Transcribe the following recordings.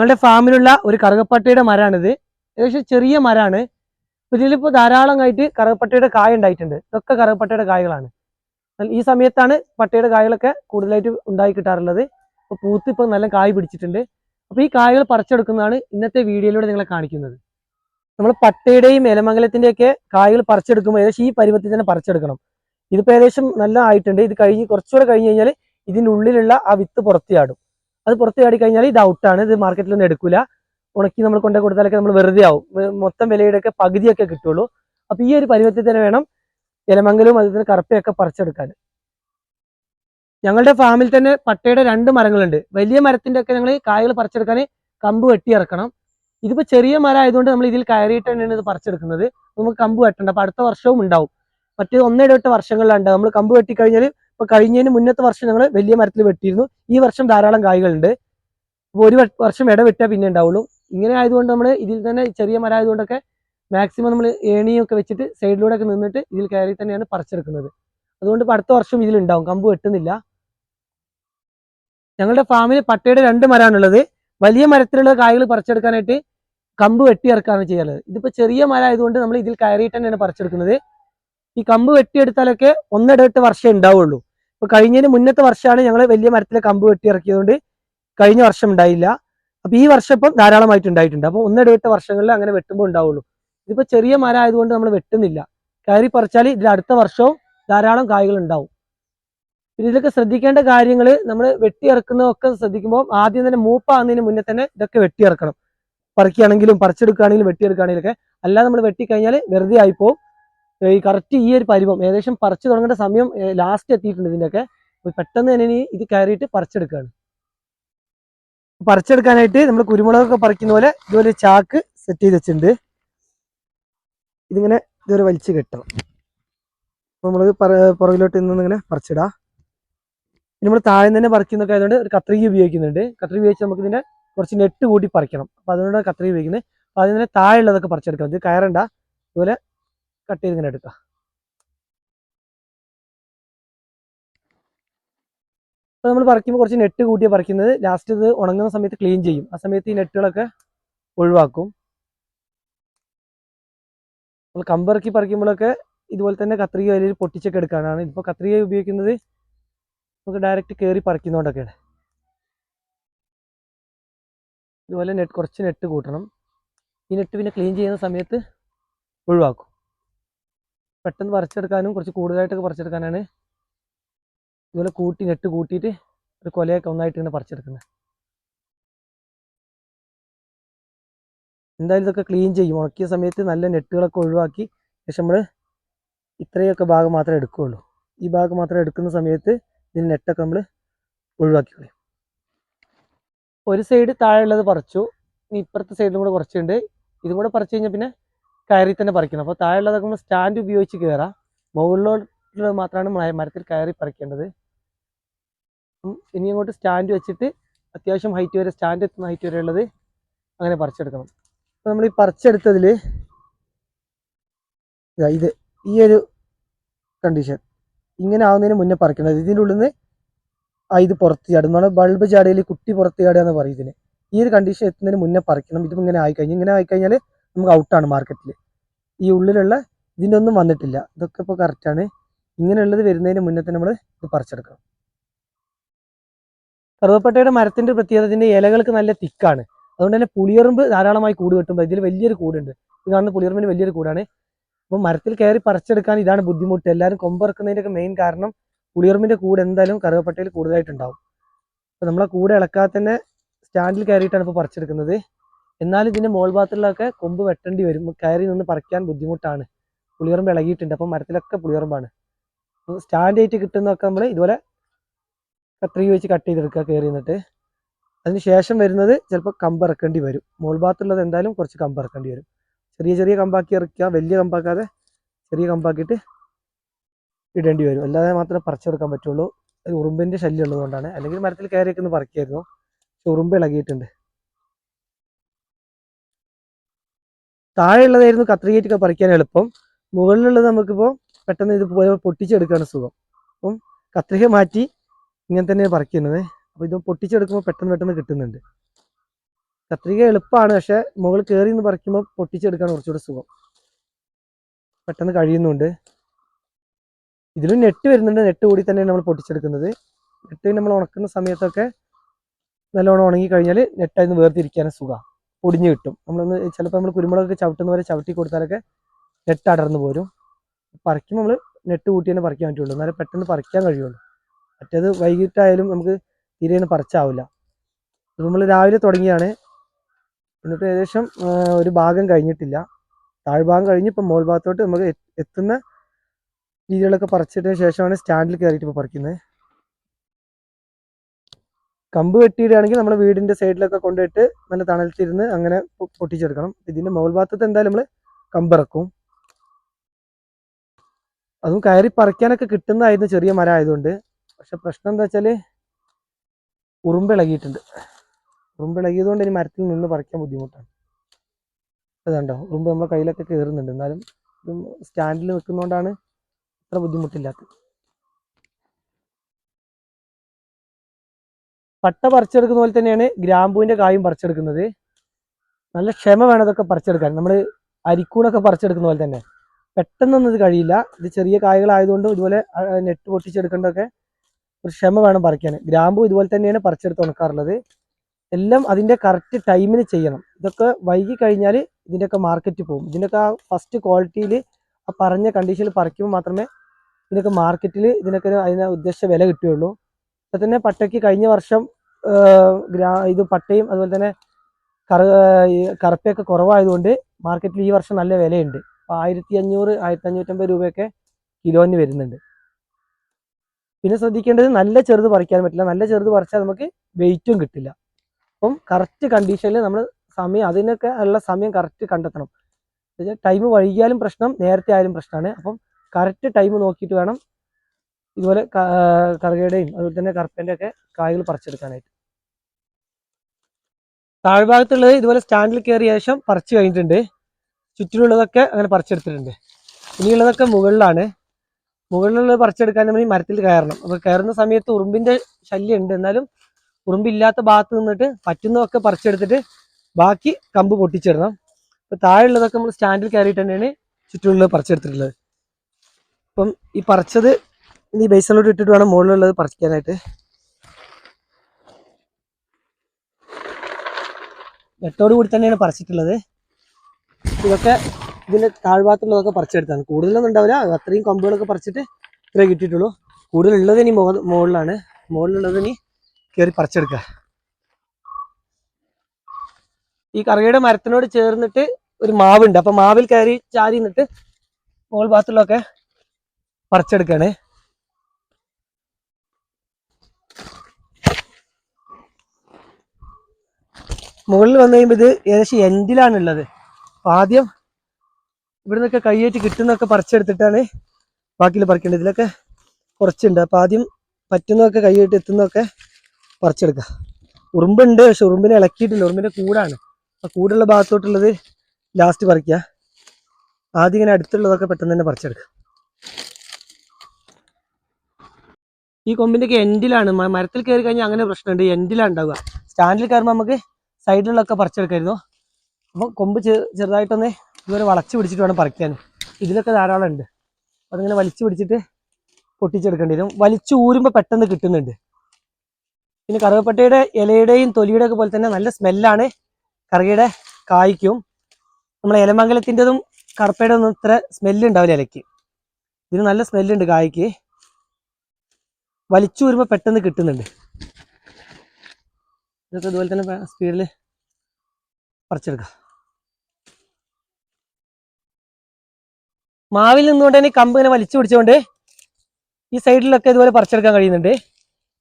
ഞങ്ങളുടെ ഫാമിലുള്ള ഒരു കറുകപ്പട്ടയുടെ മരമാണിത്. ഏകദേശം ചെറിയ മരമാണ്. ഇതിലിപ്പോൾ ധാരാളം ആയിട്ട് കറുകപ്പട്ടയുടെ കായ ഉണ്ടായിട്ടുണ്ട്. ഇതൊക്കെ കറുകപ്പട്ടയുടെ കായകളാണ്. ഈ സമയത്താണ് പട്ടയുടെ കായകളൊക്കെ കൂടുതലായിട്ട് ഉണ്ടായി കിട്ടാറുള്ളത്. അപ്പോൾ പൂത്ത് ഇപ്പോൾ നല്ല കായ് പിടിച്ചിട്ടുണ്ട്. അപ്പോൾ ഈ കായകൾ പറിച്ചെടുക്കുന്നതാണ് ഇന്നത്തെ വീഡിയോയിലൂടെ നിങ്ങളെ കാണിക്കുന്നത്. നമ്മൾ പട്ടയുടെയും എലമംഗലത്തിന്റെയൊക്കെ കായകൾ പറിച്ചെടുക്കുമ്പോൾ ഏകദേശം ഈ പരുവത്തിൽ തന്നെ പറിച്ചെടുക്കണം. ഇതിപ്പോൾ ഏകദേശം നല്ല ആയിട്ടുണ്ട്. ഇത് കഴിഞ്ഞ് കുറച്ചുകൂടെ കഴിഞ്ഞ് കഴിഞ്ഞാൽ ഇതിന്റെ ഉള്ളിലുള്ള ആ വിത്ത് പുറത്ത് ചാടും. അത് പുറത്ത് ചാടി കഴിഞ്ഞാൽ ഇത് ഔട്ടാണ് ഇത് മാർക്കറ്റിലൊന്നും എടുക്കില്ല ഉണക്കി നമ്മൾ കൊണ്ടു കൊടുത്താലൊക്കെ നമ്മൾ വെറുതെ ആവും. മൊത്തം വിലയുടെ ഒക്കെ പകുതിയൊക്കെ കിട്ടുള്ളൂ. അപ്പോൾ ഈ ഒരു പരുവത്തിൽ തന്നെ വേണം ഇലമംഗലവും അതുപോലെ കറുപ്പയൊക്കെ പറിച്ചെടുക്കാൻ. ഞങ്ങളുടെ ഫാമിൽ തന്നെ പട്ടയുടെ രണ്ട് മരങ്ങളുണ്ട്. വലിയ മരത്തിന്റെ ഒക്കെ ഞങ്ങൾ കായകൾ പറിച്ചെടുക്കാൻ കമ്പ് വെട്ടി ഇറക്കണം. ഇതിപ്പോ ചെറിയ മരം ആയതുകൊണ്ട് നമ്മൾ ഇതിൽ കയറിയിട്ട് തന്നെയാണ് ഇത് പറിച്ചെടുക്കുന്നത്. നമുക്ക് കമ്പ് വെട്ടണ്ട. അപ്പൊ അടുത്ത വർഷവും ഉണ്ടാവും. മറ്റേ ഒന്നിടവിട്ട വർഷങ്ങളിലാണ് നമ്മൾ കമ്പ് വെട്ടി കഴിഞ്ഞാൽ ഇപ്പൊ കഴിഞ്ഞതിന് മുന്നത്തെ വർഷം ഞങ്ങൾ വലിയ മരത്തിൽ വെട്ടിയിരുന്നു. ഈ വർഷം ധാരാളം കായ്കളുണ്ട്. അപ്പോൾ ഒരു വർഷം ഇട ഇടവിട്ടേ പിന്നെ ഉണ്ടാവുള്ളൂ. ഇങ്ങനെ ആയതുകൊണ്ട് നമ്മൾ ഇതിൽ തന്നെ ചെറിയ മരം ആയതുകൊണ്ടൊക്കെ മാക്സിമം നമ്മൾ ഏണിയൊക്കെ വെച്ചിട്ട് സൈഡിലൂടെ ഒക്കെ നിന്നിട്ട് ഇതിൽ കയറി തന്നെയാണ് പറിച്ചെടുക്കുന്നത്. അതുകൊണ്ട് അടുത്ത വർഷം ഇതിൽ ഉണ്ടാവും. കമ്പ് വെട്ടുന്നില്ല. ഞങ്ങളുടെ ഫാമിൽ പട്ടയുടെ രണ്ട് മരമാണുള്ളത് വലിയ മരത്തിലുള്ള കായകൾ പറിച്ചെടുക്കാനായിട്ട് കമ്പ് വെട്ടിയിറക്കാണ് ചെയ്യാറുള്ളത് ഇതിപ്പോ ചെറിയ മരം ആയതുകൊണ്ട് നമ്മൾ ഇതിൽ കയറിയിട്ട് തന്നെയാണ് പറിച്ചെടുക്കുന്നത്. ഈ കമ്പ് വെട്ടിയെടുത്താലൊക്കെ ഒന്നിടവിട്ട് വർഷം ഉണ്ടാവുള്ളൂ. ഇപ്പൊ കഴിഞ്ഞതിന് മുന്നത്തെ വർഷമാണ് ഞങ്ങൾ വലിയ മരത്തിലെ കമ്പ് വെട്ടിയിറക്കിയതുകൊണ്ട് കഴിഞ്ഞ വർഷം ഉണ്ടായില്ല. അപ്പൊ ഈ വർഷം ഇപ്പം ധാരാളമായിട്ട് ഉണ്ടായിട്ടുണ്ട്. അപ്പൊ ഒന്നിടവിട്ട വർഷങ്ങളിൽ അങ്ങനെ വെട്ടുമ്പോൾ ഉണ്ടാവുള്ളൂ. ഇതിപ്പോ ചെറിയ മര ആയതുകൊണ്ട് നമ്മൾ വെട്ടുന്നില്ല. കയറി പറിച്ചാൽ ഇതിൽ അടുത്ത വർഷവും ധാരാളം കായ്കൾ ഉണ്ടാവും. പിന്നെ ഇതിലൊക്കെ ശ്രദ്ധിക്കേണ്ട കാര്യങ്ങൾ നമ്മൾ വെട്ടിയിറക്കുന്നതൊക്കെ ശ്രദ്ധിക്കുമ്പോൾ ആദ്യം തന്നെ മൂപ്പാകുന്നതിന് മുന്നേ തന്നെ ഇതൊക്കെ വെട്ടിയിറക്കണം പറിക്കുകയാണെങ്കിലും പറിച്ചെടുക്കുകയാണെങ്കിലും വെട്ടിയെടുക്കുകയാണെങ്കിലും ഒക്കെ അല്ലാതെ നമ്മൾ വെട്ടിക്കഴിഞ്ഞാൽ വെറുതെ ആയിപ്പോവും. ഈ കറക്റ്റ് ഈ ഒരു പരിവം ഏകദേശം പറിച്ചു തുടങ്ങേണ്ട സമയം ലാസ്റ്റ് എത്തിയിട്ടുണ്ട് ഇതിന്റെയൊക്കെ അപ്പോൾ പെട്ടെന്ന് തന്നെ ഇനി ഇത് കയറിയിട്ട് പറിച്ചെടുക്കുകയാണ് പറിച്ചെടുക്കാനായിട്ട് നമ്മൾ കുരുമുളകൊക്കെ പറിക്കുന്ന പോലെ ഇതുപോലെ ചാക്ക് സെറ്റ് ചെയ്ത് വെച്ചിട്ടുണ്ട്. ഇതിങ്ങനെ ഇതുവരെ വലിച്ച് കെട്ടണം. അപ്പൊ നമ്മൾ പുറകിലോട്ട് നിന്ന് ഇങ്ങനെ പറിച്ചിടാം. പിന്നെ നമ്മൾ താഴെ തന്നെ പറിക്കുന്നൊക്കെ ആയതുകൊണ്ട് ഒരു കത്രിക ഉപയോഗിക്കുന്നുണ്ട്. കത്രിക ഉപയോഗിച്ച് നമുക്ക് ഇതിന്റെ കുറച്ച് നെറ്റ് കൂട്ടി പറിക്കണം. അപ്പൊ അതുകൊണ്ടാണ് കത്രിക ഉപയോഗിക്കുന്നത്. അപ്പൊ അതിന് താഴെ ഉള്ളതൊക്കെ പറിച്ചെടുക്കാം ഇത് കയറണ്ട. ഇതുപോലെ കട്ട് ചെയ്ത് ഇങ്ങനെ എടുക്കാം. അപ്പൊ നമ്മൾ പറിക്കുമ്പോൾ കുറച്ച് നെറ്റ് കൂട്ടിയാൽ പറിക്കുന്നത്. ലാസ്റ്റ് ഇത് ഉണങ്ങുന്ന സമയത്ത് ക്ലീൻ ചെയ്യും. ആ സമയത്ത് ഈ നെറ്റുകളൊക്കെ ഒഴിവാക്കും. നമ്മൾ കമ്പിറക്കി പറിക്കുമ്പോഴൊക്കെ ഇതുപോലെ തന്നെ കത്രിക വലിയ പൊട്ടിച്ചൊക്കെ എടുക്കാനാണ്. ഇപ്പോൾ കത്രിക ഉപയോഗിക്കുന്നത് നമുക്ക് ഡയറക്റ്റ് കയറി പറിക്കുന്നതുകൊണ്ടൊക്കെയാണ് ഇതുപോലെ നെറ്റ് കുറച്ച് നെറ്റ് കൂട്ടണം. ഈ നെറ്റ് പിന്നെ ക്ലീൻ ചെയ്യുന്ന സമയത്ത് ഒഴിവാക്കും. പെട്ടെന്ന് പറിച്ചെടുക്കാനും കുറച്ച് കൂടുതലായിട്ടൊക്കെ പറിച്ചെടുക്കാനാണ്. ഇതുപോലെ കൂട്ടി നെട്ട് കൂട്ടിയിട്ട് ഒരു കൊലയൊക്കെ ഒന്നായിട്ട് ഇങ്ങനെ പറിച്ചെടുക്കുന്നത്. എന്തായാലും ഇതൊക്കെ ക്ലീൻ ചെയ്യും. ഉണക്കിയ സമയത്ത് നല്ല നെറ്റുകളൊക്കെ ഒഴിവാക്കി പക്ഷെ നമ്മൾ ഇത്രയൊക്കെ ഭാഗം മാത്രമേ എടുക്കുകയുള്ളൂ. ഈ ഭാഗം മാത്രം എടുക്കുന്ന സമയത്ത് ഇതിന് നെറ്റൊക്കെ നമ്മൾ ഒഴിവാക്കി കളയും. ഒരു സൈഡ് താഴെയുള്ളത് പറിച്ചു. ഇനി ഇപ്പുറത്തെ സൈഡിലും കൂടെ കുറച്ചുണ്ട് ഇതും കൂടെ പറിച്ചു കഴിഞ്ഞാൽ പിന്നെ കയറി തന്നെ പറിക്കണം അപ്പോൾ താഴെയുള്ളതൊക്കെ നമ്മൾ സ്റ്റാൻഡ് ഉപയോഗിച്ച് കയറാം മുകളിലോട്ടുള്ളത് മാത്രമാണ് മരത്തിൽ കയറി പറിക്കേണ്ടത്. ഇനി അങ്ങോട്ട് സ്റ്റാൻഡ് വെച്ചിട്ട് അത്യാവശ്യം ഹൈറ്റ് വരെ സ്റ്റാൻഡ് എത്തുന്ന ഹൈറ്റ് വരെ ഉള്ളത് അങ്ങനെ പറിച്ചെടുക്കണം. അപ്പോൾ നമ്മൾ ഈ പറിച്ചെടുത്തതിൽ ഇത് ഈ ഒരു കണ്ടീഷൻ ഇങ്ങനെ ആവുന്നതിന് മുന്നേ പറിക്കണം ഇതിന്റെ ഉള്ളിൽ നിന്ന് ആ ഇത് പുറത്ത് ചാടും. നമ്മൾ ബൾബ് ചാടിയിൽ കുട്ടി പുറത്ത് ചാടുക എന്ന് പറയും ഇതിന്. ഈ ഒരു കണ്ടീഷൻ എത്തുന്നതിന് മുന്നേ പറിക്കണം. ഇതും ഇങ്ങനെ ആയിക്കഴിഞ്ഞ് ഇങ്ങനെ ആയിക്കഴിഞ്ഞാൽ നമുക്ക് ഔട്ടാണ് മാർക്കറ്റിൽ ഈ ഉള്ളിലുള്ള ഇതിന്റെ ഒന്നും വന്നിട്ടില്ല. ഇതൊക്കെ ഇപ്പോൾ കറക്റ്റാണ് ഇങ്ങനെയുള്ളത് വരുന്നതിന് മുന്നേ തന്നെ നമ്മൾ ഇത് പറിച്ചെടുക്കണം. കറുവപ്പട്ടയുടെ മരത്തിന്റെ പ്രത്യേകത ഇതിന്റെ ഇലകൾക്ക് നല്ല തിക്കാണ്. അതുകൊണ്ട് തന്നെ പുളിയറുമ്പ് ധാരാളമായി കൂട് കിട്ടുമ്പോൾ ഇതിൽ വലിയൊരു കൂടുണ്ട്. ഇത് കാണുന്ന പുളിയറുമ്പിന് വലിയൊരു കൂടാണ്. അപ്പോൾ മരത്തിൽ കയറി പറിച്ചെടുക്കാൻ ഇതാണ് ബുദ്ധിമുട്ട്. എല്ലാവരും കൊമ്പിറക്കുന്നതിന്റെയൊക്കെ മെയിൻ കാരണം പുളിയറുമ്പിന്റെ കൂട് എന്തായാലും കറുവപ്പട്ടയിൽ കൂടുതലായിട്ടുണ്ടാവും. അപ്പോൾ നമ്മളെ കൂടെ ഇളക്കാതെ തന്നെ സ്റ്റാൻഡിൽ കയറിയിട്ടാണ് ഇപ്പോൾ പറിച്ചെടുക്കുന്നത്. എന്നാലും ഇതിന്റെ മോൾ ഭാഗത്തുള്ളതൊക്കെ കൊമ്പ് വെട്ടേണ്ടി വരും. കയറി നിന്ന് പറിക്കാൻ ബുദ്ധിമുട്ടാണ്. പുളിയറമ്പ് ഇളകിയിട്ടുണ്ട്. അപ്പം മരത്തിലൊക്കെ പുളിയറമ്പാണ്. സ്റ്റാൻഡ് ആയിട്ട് കിട്ടുന്നതൊക്കെ നമ്മൾ ഇതുപോലെ കത്രിക വെച്ച് കട്ട് ചെയ്തെടുക്കുക കയറി നിന്നിട്ട്. അതിന് ശേഷം വരുന്നത് ചിലപ്പോൾ കമ്പ് ഇറക്കേണ്ടി വരും. മോൾ ഭാഗത്തുള്ളത് എന്തായാലും കുറച്ച് കമ്പ് ഇറക്കേണ്ടി വരും. ചെറിയ ചെറിയ കമ്പാക്കി ഇറക്കുക വലിയ കമ്പാക്കാതെ ചെറിയ കമ്പാക്കിയിട്ട് ഇടേണ്ടി വരും. അല്ലാതെ മാത്രമേ പറിച്ചെടുക്കാൻ പറ്റുള്ളൂ. ഉറുമ്പിന്റെ ശല്യം ഉള്ളതുകൊണ്ടാണ്. അല്ലെങ്കിൽ മരത്തിൽ കയറിയൊക്കെ ഒന്ന് പറിക്കായിരുന്നു. പക്ഷെ ഉറുമ്പ് ഇളകിയിട്ടുണ്ട്. താഴെയുള്ളതായിരുന്നു കത്രികയൊക്കെ പറിക്കാൻ എളുപ്പം. മുകളിലുള്ളത് നമുക്കിപ്പോൾ പെട്ടെന്ന് ഇത് പോലെ പൊട്ടിച്ചെടുക്കുകയാണ് സുഖം. അപ്പം കത്രിക മാറ്റി ഇങ്ങനെ തന്നെയാണ് പറിക്കുന്നത്. അപ്പോൾ ഇത് പൊട്ടിച്ചെടുക്കുമ്പോൾ പെട്ടെന്ന് പെട്ടെന്ന് കിട്ടുന്നുണ്ട്. കത്രിക എളുപ്പമാണ് പക്ഷെ മുകളിൽ കയറി നിന്ന് പറിക്കുമ്പോൾ പൊട്ടിച്ചെടുക്കാൻ കുറച്ചുകൂടെ സുഖം. പെട്ടെന്ന് കഴിയുന്നുണ്ട്. ഇതിലും നെറ്റ് വരുന്നുണ്ട്. നെറ്റ് കൂടി തന്നെയാണ് നമ്മൾ പൊട്ടിച്ചെടുക്കുന്നത്. നെറ്റ് നമ്മൾ ഉണക്കുന്ന സമയത്തൊക്കെ നല്ലോണം ഉണങ്ങി കഴിഞ്ഞാൽ നെറ്റായിരുന്നു വേർതിരിക്കാനും സുഖമാണ് പൊടിഞ്ഞ് കിട്ടും. നമ്മളൊന്ന് ചിലപ്പോൾ നമ്മൾ കുരുമുളകൊക്കെ ചവിട്ടുന്ന പോലെ ചവിട്ടി കൊടുത്താലൊക്കെ നെറ്റ് അടർന്നു പോരും. പറിക്കുമ്പോൾ നമ്മൾ നെറ്റ് കൂട്ടി തന്നെ പറിക്കാൻ പറ്റുള്ളൂ. എന്നാലും പെട്ടെന്ന് പറിക്കാൻ കഴിയുള്ളൂ. മറ്റേത് വൈകിട്ടായാലും നമുക്ക് തീരെ പറിച്ചാവില്ല. നമ്മൾ രാവിലെ തുടങ്ങിയാണ്. എന്നിട്ട് ഏകദേശം ഒരു ഭാഗം കഴിഞ്ഞിട്ടില്ല. താഴ്ഭാഗം കഴിഞ്ഞ് ഇപ്പം മോൾ ഭാഗത്തോട്ട് നമുക്ക് എത്തുന്ന രീതികളൊക്കെ പറിച്ചതിന് ശേഷമാണ് സ്റ്റാൻഡിൽ കയറിയിട്ട് ഇപ്പോൾ പറിക്കുന്നത്. കമ്പ് വെട്ടിയിടുകയാണെങ്കിൽ നമ്മുടെ വീടിന്റെ സൈഡിലൊക്കെ കൊണ്ടുപോയിട്ട് നല്ല തണലത്തിരുന്ന് അങ്ങനെ പൊട്ടിച്ചെടുക്കണം. ഇതിന്റെ മുകൾ എന്തായാലും നമ്മൾ കമ്പിറക്കും. അതും കയറി പറിക്കാനൊക്കെ കിട്ടുന്നതായിരുന്നു ചെറിയ മരം ആയതുകൊണ്ട്. പക്ഷെ പ്രശ്നം എന്താ വെച്ചാൽ ഉറുമ്പിളകിയിട്ടുണ്ട് ഉറുമ്പിളകിയതുകൊണ്ട് ഇനി മരത്തിൽ നിന്ന് പറിക്കാൻ ബുദ്ധിമുട്ടാണ്. അതുണ്ടോ ഉറുമ്പ് നമ്മുടെ കയ്യിലൊക്കെ കയറുന്നുണ്ട് എന്നാലും സ്റ്റാൻഡിൽ വെക്കുന്നതുകൊണ്ടാണ് അത്ര ബുദ്ധിമുട്ടില്ലാത്തത്. പട്ട പറിച്ചെടുക്കുന്ന പോലെ തന്നെയാണ് ഗ്രാമ്പൂവിന്റെ കായും പറിച്ചെടുക്കുന്നത്. നല്ല ക്ഷമ വേണം ഇതൊക്കെ പറിച്ചെടുക്കാൻ. നമ്മൾ അരിക്കൂണൊക്കെ പറിച്ചെടുക്കുന്ന പോലെ തന്നെ. പെട്ടെന്നൊന്നും ഇത് കഴിയില്ല. ഇത് ചെറിയ കായകളായതുകൊണ്ട് ഇതുപോലെ നെറ്റ് പൊട്ടിച്ചെടുക്കേണ്ടതൊക്കെ ഒരു ക്ഷമ വേണം പറിക്കാൻ. ഗ്രാമ്പു ഇതുപോലെ തന്നെയാണ് പറിച്ചെടുത്ത് ഉണക്കാറുള്ളത്. എല്ലാം അതിന്റെ കറക്റ്റ് ടൈമിന് ചെയ്യണം. ഇതൊക്കെ വൈകി കഴിഞ്ഞാൽ ഇതിന്റെയൊക്കെ മാർക്കറ്റ് പോകും. ഇതിന്റെയൊക്കെ ആ ഫസ്റ്റ് ക്വാളിറ്റിയിൽ ആ പറഞ്ഞ കണ്ടീഷനിൽ പറിക്കുമ്പോൾ മാത്രമേ ഇതിനൊക്കെ മാർക്കറ്റിൽ ഇതിനൊക്കെ അതിന് ഉദ്ദേശിച്ച വില കിട്ടുകയുള്ളൂ. തന്നെ പട്ടയ്ക്ക് കഴിഞ്ഞ വർഷം ഇത് പട്ടയും അതുപോലെ തന്നെ കറ കറുപ്പയൊക്കെ കുറവായതുകൊണ്ട് മാർക്കറ്റിൽ ഈ വർഷം നല്ല വിലയുണ്ട്. അപ്പോൾ ആയിരത്തി അഞ്ഞൂറ് ആയിരത്തി അഞ്ഞൂറ്റമ്പത് രൂപയൊക്കെ കിലോന് വരുന്നുണ്ട്. പിന്നെ ശ്രദ്ധിക്കേണ്ടത് നല്ല ചെറുത് പറിക്കാൻ പറ്റില്ല. നല്ല ചെറുത് പറിച്ചാൽ നമുക്ക് വെയിറ്റും കിട്ടില്ല. അപ്പം കറക്റ്റ് കണ്ടീഷനിൽ നമ്മൾ സമയം അതിനൊക്കെ ഉള്ള സമയം കറക്റ്റ് കണ്ടെത്തണം. ടൈം വൈകിയാലും പ്രശ്നം നേരത്തെ ആയാലും പ്രശ്നമാണ്. അപ്പം കറക്റ്റ് ടൈം നോക്കിയിട്ട് വേണം ഇതുപോലെ കറുകയുടെയും അതുപോലെ തന്നെ കറുപ്പന്റെ ഒക്കെ കായകൾ പറിച്ചെടുക്കാനായിട്ട്. താഴ്ഭാഗത്തുള്ളത് ഇതുപോലെ സ്റ്റാൻഡിൽ കയറിയ ശേഷം പറിച്ചു കഴിഞ്ഞിട്ടുണ്ട്. ചുറ്റിലുള്ളതൊക്കെ അങ്ങനെ പറിച്ചെടുത്തിട്ടുണ്ട്. ഇനിയുള്ളതൊക്കെ മുകളിലാണ്. മുകളിലുള്ളത് പറിച്ചെടുക്കാൻ നമ്മൾ ഈ മരത്തിൽ കയറണം. അപ്പോൾ കയറുന്ന സമയത്ത് ഉറുമ്പിന്റെ ശല്യം ഉണ്ട്. എന്നാലും ഉറുമ്പില്ലാത്ത ഭാഗത്ത് നിന്നിട്ട് പറ്റുന്നതൊക്കെ പറിച്ചെടുത്തിട്ട് ബാക്കി കമ്പ് പൊട്ടിച്ചിടണം. അപ്പോൾ താഴെയുള്ളതൊക്കെ നമ്മൾ സ്റ്റാൻഡിൽ കയറിയിട്ട് തന്നെയാണ് ചുറ്റുമുള്ളത് പറിച്ചെടുത്തിട്ടുള്ളത്. അപ്പം ഈ പറിച്ചത് ഇനി ബേസിലോട്ട് ഇട്ടിട്ട് വേണം മുകളിലുള്ളത് പറിക്കാനായിട്ട്. വെട്ടോട് കൂടി തന്നെയാണ് പറിച്ചിട്ടുള്ളത്. ഇതൊക്കെ ഇതിന്റെ താഴ്ഭാഗത്തുള്ളതൊക്കെ പറിച്ചെടുത്താണ്. കൂടുതലൊന്നും ഉണ്ടാവില്ല. അത്രയും കമ്പുകളൊക്കെ പറിച്ചിട്ട് ഇത്രേ കിട്ടിയിട്ടുള്ളൂ. കൂടുതലുള്ളത് ഇനി മുക- മുകളിലാണ്. മുകളിലുള്ളത് ഇനി കയറി പറിച്ചെടുക്കുക ഈ കറുകയുടെ മരത്തിനോട് ചേർന്നിട്ട് ഒരു മാവുണ്ട്. അപ്പൊ മാവിൽ കയറി ചാരി നിന്നിട്ട് മുകൾ ഭാഗത്തുള്ളതൊക്കെ പറിച്ചെടുക്കാണ്. മുകളിൽ വന്നു കഴിയുമ്പോൾ ഇത് ഏകദേശം എൻഡിലാണ് ഉള്ളത് അപ്പൊ ആദ്യം ഇവിടെ നിന്നൊക്കെ കൈയേറ്റ് കിട്ടുന്നൊക്കെ പറിച്ചെടുത്തിട്ടാണ് ബാക്കിയിൽ പറിക്കേണ്ടത്. ഇതിലൊക്കെ കുറച്ചുണ്ട്. അപ്പോൾ ആദ്യം പറ്റുന്നതൊക്കെ കൈയേറ്റ് എത്തുന്നതൊക്കെ പറിച്ചെടുക്കുക ഉറുമ്പുണ്ട് പക്ഷെ ഉറുമ്പിനെ ഇളക്കിയിട്ടില്ല. ഉറുമ്പിന്റെ കൂടാണ്. ആ കൂടുള്ള ഭാഗത്തോട്ടുള്ളത് ലാസ്റ്റ് പറിക്കുക ആദ്യം ഇങ്ങനെ അടുത്തുള്ളതൊക്കെ പെട്ടെന്ന് തന്നെ പറിച്ചെടുക്കുക ഈ കൊമ്പിന്റെ ഒക്കെ എൻഡിലാണ് മരത്തിൽ കയറി കഴിഞ്ഞാൽ അങ്ങനെ പ്രശ്നമുണ്ട്. എൻഡിലാണ് ഉണ്ടാവുക? സ്റ്റാൻഡിൽ കയറുമ്പോൾ നമുക്ക് സൈഡിലുള്ളതൊക്കെ പറിച്ചെടുക്കായിരുന്നു. അപ്പം കൊമ്പ് ചെറുതായിട്ടൊന്ന് ഇതുവരെ വളച്ച് പിടിച്ചിട്ട് വേണം പറിക്കാൻ. ഇതിലൊക്കെ ധാരാളം ഉണ്ട് അതിങ്ങനെ വലിച്ചു പിടിച്ചിട്ട് പൊട്ടിച്ചെടുക്കേണ്ടി വരും. വലിച്ചു ഊരുമ്പോൾ പെട്ടെന്ന് കിട്ടുന്നുണ്ട്. പിന്നെ കറുവപ്പട്ടയുടെ ഇലയുടെയും തൊലിയുടെ ഒക്കെ പോലെ തന്നെ നല്ല സ്മെല്ലാണ് കറുകയുടെ കായ്ക്കും. നമ്മളെ ഇലമംഗലത്തിന്റെതും കറുപ്പയുടെ ഒന്നും ഇത്ര സ്മെല്ല് ഉണ്ടാവില്ല ഇലയ്ക്ക്. ഇതിന് നല്ല സ്മെല്ലുണ്ട് കായ്ക്ക്. വലിച്ചു വരുമ്പോൾ പെട്ടെന്ന് കിട്ടുന്നുണ്ട്. ഇതൊക്കെ ഇതുപോലെ തന്നെ സ്പീഡിൽ പറിച്ചെടുക്കാം. മാവിൽ നിന്നുകൊണ്ട് തന്നെ കമ്പ് ഇങ്ങനെ വലിച്ചു പിടിച്ചുകൊണ്ട് ഈ സൈഡിലൊക്കെ ഇതുപോലെ പറിച്ചെടുക്കാൻ കഴിയുന്നുണ്ട്.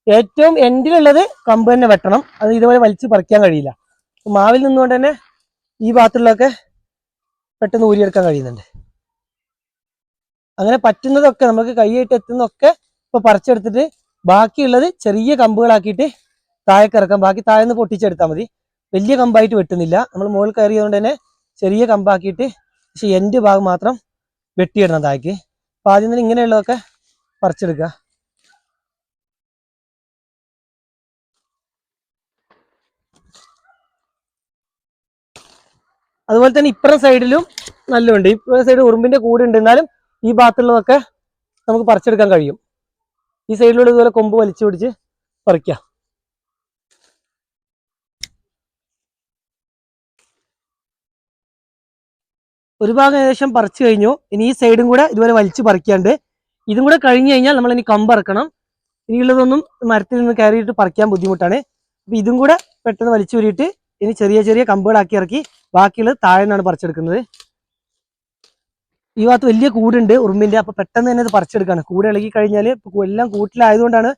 ഏറ്റവും എൻഡിലുള്ളത് കമ്പ് തന്നെ വെട്ടണം. അത് ഇതുപോലെ വലിച്ചു പറിക്കാൻ കഴിയില്ല. മാവിൽ നിന്നുകൊണ്ട് തന്നെ ഈ ഭാഗത്തുള്ളതൊക്കെ പെട്ടെന്ന് ഊരിയെടുക്കാൻ കഴിയുന്നുണ്ട്. അങ്ങനെ പറ്റുന്നതൊക്കെ നമുക്ക് കൈയായിട്ട് എത്തുന്നതൊക്കെ ഇപ്പൊ പറിച്ചെടുത്തിട്ട് ബാക്കിയുള്ളത് ചെറിയ കമ്പുകളാക്കിയിട്ട് താഴേക്ക് ഇറക്കാം. ബാക്കി താഴെ പൊട്ടിച്ചെടുത്താൽ മതി. വലിയ കമ്പായിട്ട് വെട്ടുന്നില്ല. നമ്മൾ മുകളിൽ കയറിയതുകൊണ്ട് തന്നെ ചെറിയ കമ്പാക്കിയിട്ട് പക്ഷെ എന്റെ ഭാഗം മാത്രം വെട്ടിയിടണം താഴേക്ക്. അപ്പം ആദ്യം തന്നെ ഇങ്ങനെയുള്ളതൊക്കെ പറിച്ചെടുക്കുക. അതുപോലെ തന്നെ ഇപ്പുറം സൈഡിലും നല്ലുണ്ട്. ഇപ്പുറം സൈഡ് ഉറുമ്പിന്റെ കൂടെ ഉണ്ട്. എന്നാലും ഈ ഭാഗത്തുള്ളതൊക്കെ നമുക്ക് പറിച്ചെടുക്കാൻ കഴിയും. ഈ സൈഡിലൂടെ ഇതുപോലെ കൊമ്പ് വലിച്ചു പിടിച്ച് പറിക്കാം. ഒരു ഭാഗം ഏകദേശം പറിച്ചു കഴിഞ്ഞു. ഇനി ഈ സൈഡും കൂടെ ഇതുപോലെ വലിച്ചു പറിക്കാണ്ട് ഇതും കൂടെ കഴിഞ്ഞു കഴിഞ്ഞാൽ നമ്മൾ ഇനി കമ്പറക്കണം ഇനി ഇനിയുള്ളതൊന്നും മരത്തിൽ നിന്ന് കയറിയിട്ട് പറിക്കാൻ ബുദ്ധിമുട്ടാണ്. അപ്പൊ ഇതും കൂടെ പെട്ടെന്ന് വലിച്ചു കൂരിയിട്ട് ഇനി ചെറിയ ചെറിയ കമ്പുകളാക്കി ഇറക്കി ബാക്കിയുള്ളത് താഴെ നിന്നാണ് പറിച്ചെടുക്കുന്നത്. ഈ ഭാഗത്ത് വലിയ കൂടുണ്ട് ഉറുമ്പിന്റെ. അപ്പൊ പെട്ടെന്ന് തന്നെ ഇത് പറിച്ചെടുക്കാണ്. കൂട് ഇളകി കഴിഞ്ഞാൽ എല്ലാം കൂട്ടിലായതുകൊണ്ടാണ്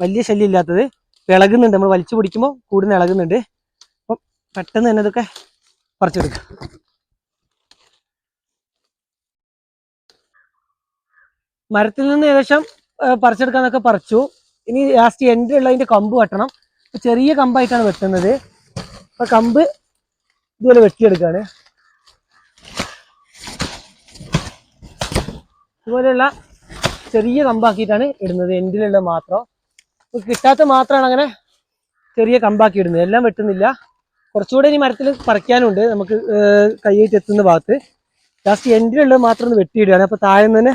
വലിയ ശല്യം ഇല്ലാത്തത്. ഇളകുന്നുണ്ട്. നമ്മൾ വലിച്ചു പിടിക്കുമ്പോൾ കൂടുന്ന ഇളകുന്നുണ്ട്. അപ്പം പെട്ടെന്ന് തന്നെ ഇതൊക്കെ പറിച്ചെടുക്കാം. മരത്തിൽ നിന്ന് ഏകദേശം പറിച്ചെടുക്കാന്നൊക്കെ പറിച്ചു. ഇനി ലാസ്റ്റ് എൻഡിലുള്ള അതിന്റെ കമ്പ് വെട്ടണം. ചെറിയ കമ്പായിട്ടാണ് വെട്ടുന്നത്. അപ്പൊ കമ്പ് ഇതുപോലെ വെട്ടിയെടുക്കാണ്. ഇതുപോലെയുള്ള ചെറിയ കമ്പാക്കിയിട്ടാണ് ഇടുന്നത്. എൻഡിലുള്ള മാത്രം. കിട്ടാത്ത മാത്രമാണ് അങ്ങനെ ചെറിയ കമ്പാക്കി ഇടുന്നത്. എല്ലാം വെട്ടുന്നില്ല. കുറച്ചുകൂടെ ഇനി മരത്തിൽ പറിക്കാനുണ്ട്. നമുക്ക് കൈയായിട്ട് എത്തുന്ന ഭാഗത്ത്. ലാസ്റ്റ് എൻഡിലുള്ളത് മാത്രം ഒന്ന് വെട്ടിയിടുകയാണ്. അപ്പൊ താഴെ നിന്ന് തന്നെ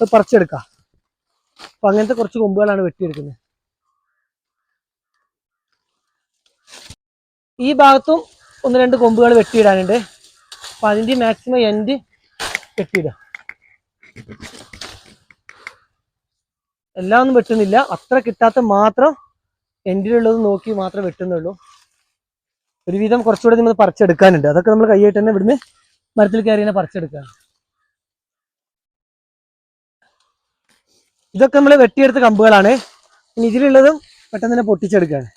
അത് പറിച്ചെടുക്കാം. അപ്പൊ അങ്ങനത്തെ കുറച്ച് കൊമ്പുകളാണ് വെട്ടിയെടുക്കുന്നത്. ഈ ഭാഗത്തും ഒന്ന് രണ്ട് കൊമ്പുകൾ വെട്ടിയിടാനുണ്ട്. അപ്പൊ അതിന്റെ മാക്സിമം എൻഡ് വെട്ടിയിടുക എല്ലാം ഒന്നും വെട്ടുന്നില്ല. അത്ര കിട്ടാത്ത മാത്രം എൻഡിലുള്ളത് നോക്കി മാത്രമേ വെട്ടുന്നുള്ളൂ. ഒരുവിധം കുറച്ചുകൂടെ നമ്മൾ പറിച്ചെടുക്കാനുണ്ട്. അതൊക്കെ നമ്മൾ കൈയായിട്ട് തന്നെ ഇവിടുന്ന് മരത്തിൽ കയറി തന്നെ പറിച്ചെടുക്കുക ഇതൊക്കെ നമ്മൾ വെട്ടിയെടുത്ത കമ്പുകളാണ്. ഇനി ഇതിലുള്ളതും പെട്ടെന്ന് തന്നെ പൊട്ടിച്ചെടുക്കുകയാണ്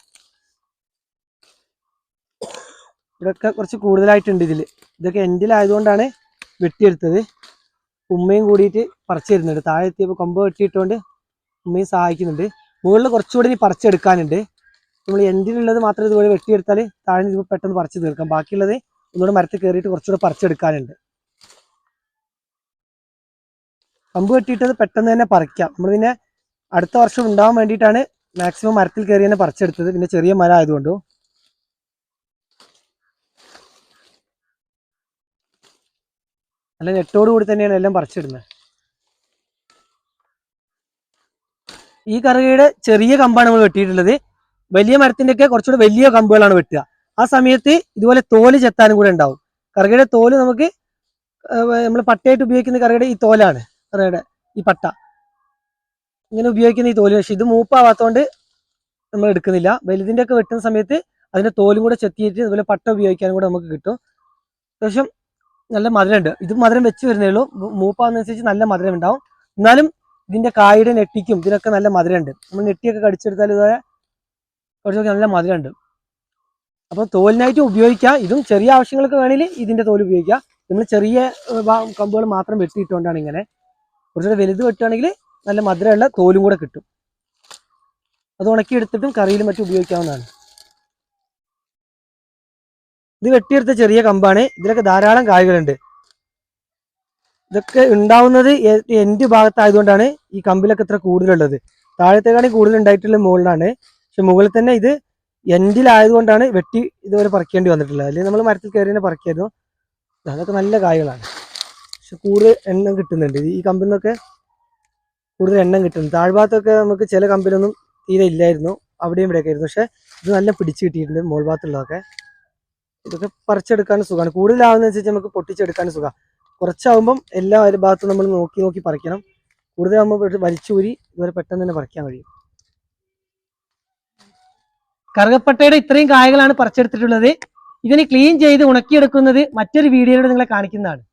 ഇതൊക്കെ കുറച്ച് കൂടുതലായിട്ടുണ്ട് ഇതിൽ ഇതൊക്കെ എൻഡിലായതുകൊണ്ടാണ് വെട്ടിയെടുത്തത്. ഉമ്മയും കൂടിയിട്ട് പറിച്ചു തരുന്നുണ്ട് താഴെ എത്തിയപ്പോൾ കൊമ്പ് വെട്ടിയിട്ടുകൊണ്ട് ഉമ്മയും സഹായിക്കുന്നുണ്ട്. മുകളിൽ കുറച്ചുകൂടി ഇനി പറിച്ചെടുക്കാനുണ്ട്. നമ്മൾ എൻഡിലുള്ളത് മാത്രം ഇതുപോലെ വെട്ടിയെടുത്താൽ താഴെ ഇപ്പോൾ പെട്ടെന്ന് പറിച്ചു തീർക്കാം. ബാക്കിയുള്ളത് ഒന്നുകൂടെ മരത്തിൽ കയറിയിട്ട് കുറച്ചുകൂടെ പറിച്ചെടുക്കാനുണ്ട്. കമ്പ് കെട്ടിയിട്ടത് പെട്ടെന്ന് തന്നെ പറിക്കാം. നമ്മൾ പിന്നെ അടുത്ത വർഷം ഉണ്ടാവാൻ വേണ്ടിയിട്ടാണ് മാക്സിമം മരത്തിൽ കയറി തന്നെ പറിച്ചെടുത്തത്. പിന്നെ ചെറിയ മര ആയതുകൊണ്ട്. നല്ല നെട്ടോട് കൂടി തന്നെയാണ് എല്ലാം പറിച്ചിടുന്നത്. ഈ കറുകയുടെ ചെറിയ കമ്പാണ് നമ്മൾ വെട്ടിയിട്ടുള്ളത്. വലിയ മരത്തിന്റെ ഒക്കെ കുറച്ചുകൂടെ വലിയ കമ്പുകളാണ് വെട്ടുക. ആ സമയത്ത് ഇതുപോലെ തോൽ ചെത്താനും കൂടെ ഉണ്ടാവും. കറുകയുടെ തോൽ നമുക്ക് നമ്മൾ പട്ടയായിട്ട് ഉപയോഗിക്കുന്ന കറുകയുടെ ഈ തോലാണ്. കറുകയുടെ ഈ പട്ട. ഇങ്ങനെ ഉപയോഗിക്കുന്ന ഈ തോൽ പക്ഷെ ഇത് മൂപ്പാവാത്തോണ്ട് നമ്മൾ എടുക്കുന്നില്ല. വലുതിന്റെ ഒക്കെ വെട്ടുന്ന സമയത്ത് അതിന്റെ തോലും കൂടെ ചെത്തിയിട്ട് അതുപോലെ പട്ട ഉപയോഗിക്കാനും കൂടെ നമുക്ക് കിട്ടും. അത്യാവശ്യം നല്ല മധുരമുണ്ട്. ഇത് മധുരം വെച്ച് വരുന്നേ ഉള്ളൂ. മൂപ്പാവുന്നതനുസരിച്ച് നല്ല മധുരം ഉണ്ടാവും എന്നാലും ഇതിന്റെ കായുടെ നെട്ടിക്കും ഇതിനൊക്കെ നല്ല മധുരമുണ്ട്. നമ്മൾ നെട്ടിയൊക്കെ കടിച്ചെടുത്താൽ ഇതുപോലെ കുറച്ചൊക്കെ നല്ല മധുരമുണ്ട്. അപ്പോൾ തോലിനായിട്ട് ഉപയോഗിക്കാം. ഇതും ചെറിയ ആവശ്യങ്ങൾക്ക് വേണമെങ്കിൽ ഇതിന്റെ തോൽ ഉപയോഗിക്കാം. നമ്മൾ ചെറിയ കമ്പുകൾ മാത്രം വെട്ടിയിട്ടുകൊണ്ടാണ് ഇങ്ങനെ. കുറച്ചുകൂടെ വലുത് വെട്ടുകയാണെങ്കിൽ നല്ല മധുരമുള്ള തോലും കൂടെ കിട്ടും. അത് ഉണക്കി എടുത്തിട്ടും കറിയിലും മറ്റും ഉപയോഗിക്കാവുന്നതാണ്. ഇത് വെട്ടിയെടുത്ത ചെറിയ കമ്പാണ്. ഇതിലൊക്കെ ധാരാളം കായ്കളുണ്ട്. ഇതൊക്കെ ഉണ്ടാവുന്നത് എന്റെ ഭാഗത്തായതുകൊണ്ടാണ് ഈ കമ്പിലൊക്കെ ഇത്ര കൂടുതലുള്ളത്. താഴത്തേക്കാണെങ്കിൽ കൂടുതൽ ഉണ്ടായിട്ടുള്ള മുകളിലാണ്. പക്ഷെ മുകളിൽ തന്നെ ഇത് എൻഡിലായതുകൊണ്ടാണ് വെട്ടി ഇതുവരെ പറിക്കേണ്ടി വന്നിട്ടുള്ളത്. അല്ലെങ്കിൽ നമ്മൾ മരത്തിൽ കയറി തന്നെ പറിക്കായിരുന്നു. അതൊക്കെ നല്ല കായ്കളാണ്. പക്ഷെ കൂടുതൽ എണ്ണം കിട്ടുന്നുണ്ട്. ഈ കമ്പിൽ നിന്നൊക്കെ കൂടുതൽ എണ്ണം കിട്ടുന്നു താഴ്ഭാഗത്തൊക്കെ നമുക്ക് ചില കമ്പിലൊന്നും തീരെ ഇല്ലായിരുന്നു. അവിടെയും ഇവിടെയൊക്കെ ആയിരുന്നു. പക്ഷെ ഇത് നല്ല പിടിച്ച് കിട്ടിയിട്ടുണ്ട് മോൾ ഭാഗത്തുള്ളതൊക്കെ. ഇതൊക്കെ പറിച്ചെടുക്കാൻ സുഖമാണ്. കൂടുതലാവുന്നതനുസരിച്ച് നമുക്ക് പൊട്ടിച്ചെടുക്കാൻ സുഖമാണ്. കുറച്ചാവുമ്പം എല്ലാ ഭാഗത്തും നമ്മൾ നോക്കി നോക്കി പറിക്കണം. കൂടുതലാകുമ്പോൾ വലിച്ചൂരി ഇതുവരെ പെട്ടെന്ന് തന്നെ പറിക്കാൻ കഴിയും. കറുകപ്പട്ടയുടെ ഇത്രയും കായകളാണ് പറിച്ചെടുത്തിട്ടുള്ളത്. ഇതിനെ ക്ലീൻ ചെയ്ത് ഉണക്കിയെടുക്കുന്നത് മറ്റൊരു വീഡിയോയിലൂടെ നിങ്ങളെ കാണിക്കുന്നതാണ്.